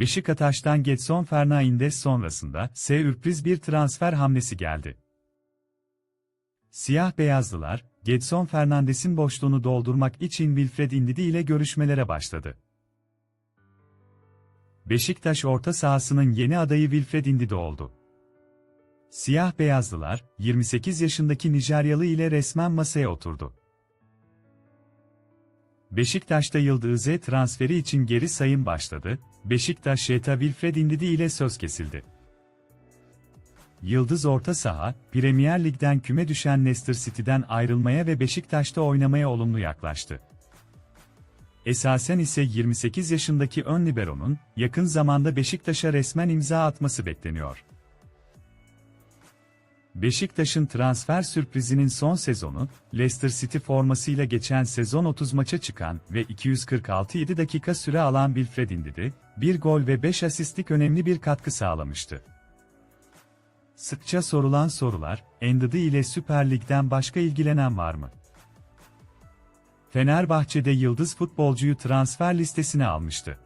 Beşiktaş'tan Getson Fernandes sonrasında sürpriz bir transfer hamlesi geldi. Siyah beyazlılar, Getson Fernandes'in boşluğunu doldurmak için Wilfred Indidi ile görüşmelere başladı. Beşiktaş orta sahasının yeni adayı Wilfred Indidi oldu. Siyah beyazlılar, 28 yaşındaki Nijeryalı ile resmen masaya oturdu. Beşiktaş'ta Yıldız'e transferi için geri sayım başladı, Beşiktaş Şeta Wilfred Indidi ile söz kesildi. Yıldız orta saha, Premier Lig'den küme düşen Leicester City'den ayrılmaya ve Beşiktaş'ta oynamaya olumlu yaklaştı. Esasen ise 28 yaşındaki ön libero'nun, yakın zamanda Beşiktaş'a resmen imza atması bekleniyor. Beşiktaş'ın transfer sürprizinin son sezonu, Leicester City formasıyla geçen sezon 30 maça çıkan ve 246 dakika süre alan Wilfred Indidi, bir gol ve 5 asistlik önemli bir katkı sağlamıştı. Sıkça sorulan sorular, Endidi ile Süper Lig'den başka ilgilenen var mı? Fenerbahçe'de yıldız futbolcuyu transfer listesine almıştı.